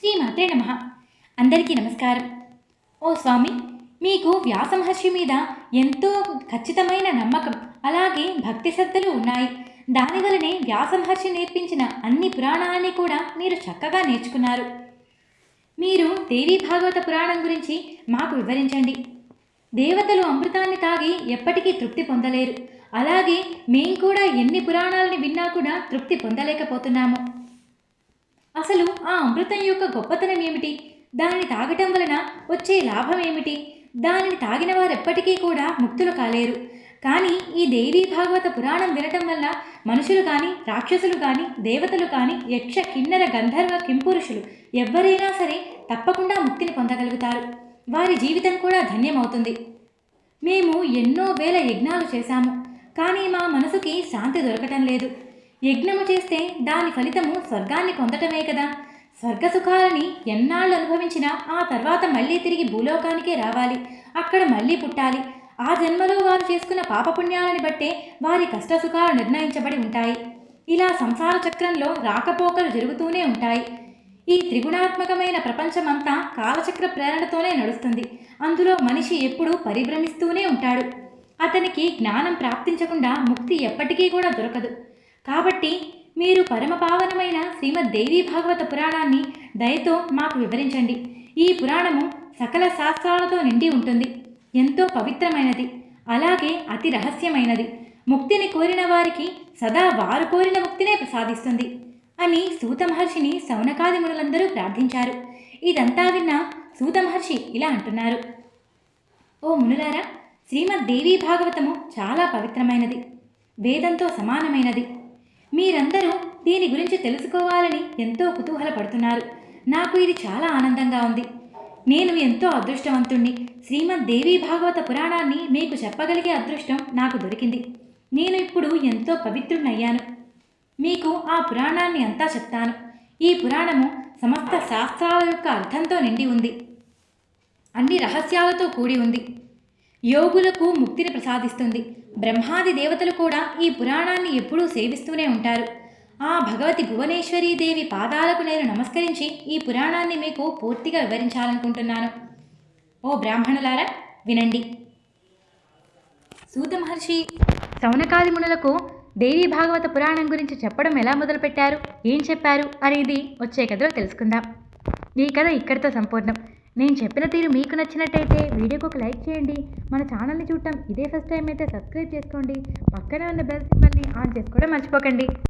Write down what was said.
శ్రీమాతే నమ. అందరికీ నమస్కారం. ఓ స్వామి మీకు వ్యాసమహర్షి మీద ఎంతో ఖచ్చితమైన నమ్మకం అలాగే భక్తి శ్రద్ధలు ఉన్నాయి. దానివలనే వ్యాసమహర్షి నేర్పించిన అన్ని పురాణాలని కూడా మీరు చక్కగా నేర్చుకున్నారు. మీరు దేవీ భాగవత పురాణం గురించి మాకు వివరించండి. దేవతలు అమృతాన్ని తాగి ఎప్పటికీ తృప్తి పొందలేరు. అలాగే మేము కూడా ఎన్ని పురాణాలని విన్నా కూడా తృప్తి పొందలేకపోతున్నాము. అసలు ఆ అమృతం యొక్క గొప్పతనం ఏమిటి? దానిని తాగటం వలన వచ్చే లాభం ఏమిటి? దానిని తాగిన వారెప్పటికీ కూడా ముక్తులు కాలేరు. కానీ ఈ దేవీ భాగవత పురాణం వినటం వల్ల మనుషులు కానీ రాక్షసులు కానీ దేవతలు కానీ యక్ష కిన్నెర గంధర్వ కింపురుషులు ఎవ్వరైనా సరే తప్పకుండా ముక్తిని పొందగలుగుతారు. వారి జీవితం కూడా ధన్యమవుతుంది. మేము ఎన్నో వేల యజ్ఞాలు చేశాము. కానీ మా మనసుకి శాంతి దొరకటం లేదు. యజ్ఞము చేస్తే దాని ఫలితము స్వర్గాన్ని పొందటమే కదా. స్వర్గ సుఖాలని ఎన్నాళ్ళు అనుభవించినా ఆ తర్వాత మళ్ళీ తిరిగి భూలోకానికే రావాలి. అక్కడ మళ్ళీ పుట్టాలి. ఆ జన్మలో వారు చేసుకున్న పాపపుణ్యాలని బట్టే వారి కష్టసుఖాలు నిర్ణయించబడి ఉంటాయి. ఇలా సంసార చక్రంలో రాకపోకలు జరుగుతూనే ఉంటాయి. ఈ త్రిగుణాత్మకమైన ప్రపంచమంతా కాలచక్ర ప్రేరణతోనే నడుస్తుంది. అందులో మనిషి ఎప్పుడూ పరిభ్రమిస్తూనే ఉంటాడు. అతనికి జ్ఞానం ప్రాప్తించకుండా ముక్తి ఎప్పటికీ కూడా దొరకదు. కాబట్టి మీరు పరమపావనమైన శ్రీమద్ దేవీ భాగవత పురాణాన్ని దయతో మాకు వివరించండి. ఈ పురాణము సకల శాస్త్రాలతో నిండి ఉంటుంది. ఎంతో పవిత్రమైనది. అలాగే అతి రహస్యమైనది. ముక్తిని కోరిన వారికి సదా వారు కోరిన ముక్తినే ప్రసాదిస్తుంది అని సూత మహర్షిని సౌనకాది మునులందరూ ప్రార్థించారు. ఇదంతా విన్న సూత మహర్షి ఇలా అంటున్నారు. ఓ మునులారా శ్రీమద్ దేవీ భాగవతము చాలా పవిత్రమైనది. వేదంతో సమానమైనది. మీరందరూ దీని గురించి తెలుసుకోవాలని ఎంతో కుతూహలపడుతున్నారు. నాకు ఇది చాలా ఆనందంగా ఉంది. నేను ఎంతో అదృష్టవంతుణ్ణి. శ్రీమద్ దేవీ భాగవత పురాణాన్ని మీకు చెప్పగలిగే అదృష్టం నాకు దొరికింది. నేను ఇప్పుడు ఎంతో పవిత్రుడినయ్యాను మీకు ఆ పురాణాన్ని అంతా చెప్తాను. ఈ పురాణము సమస్త శాస్త్రాల యొక్క అర్థంతో నిండి ఉంది. అన్ని రహస్యాలతో కూడి ఉంది. యోగులకు ముక్తిని ప్రసాదిస్తుంది. బ్రహ్మాది దేవతలు కూడా ఈ పురాణాన్ని ఎప్పుడూ సేవిస్తూనే ఉంటారు. ఆ భగవతి భువనేశ్వరీ దేవి పాదాలకు నేను నమస్కరించి ఈ పురాణాన్ని మీకు పూర్తిగా వివరించాలనుకుంటున్నాను. ఓ బ్రాహ్మణులారా వినండి. సూత మహర్షి సౌనకాదిమునులకు దేవీ భాగవత పురాణం గురించి చెప్పడం ఎలా మొదలుపెట్టారు? ఏం చెప్పారు? అనేది వచ్చే కథలో తెలుసుకుందాం. ఈ కథ ఇక్కడితో సంపూర్ణం. నేను చెప్పిన తీరు మీకు నచ్చినట్టయితే వీడియోకి ఒక లైక్ చేయండి. మన ఛానల్ని చూడటం ఇదే ఫస్ట్ టైం అయితే సబ్స్క్రైబ్ చేసుకోండి. పక్కనే ఉన్న బెల్ సింబల్ని ఆన్ చేసుకోవడం మర్చిపోకండి.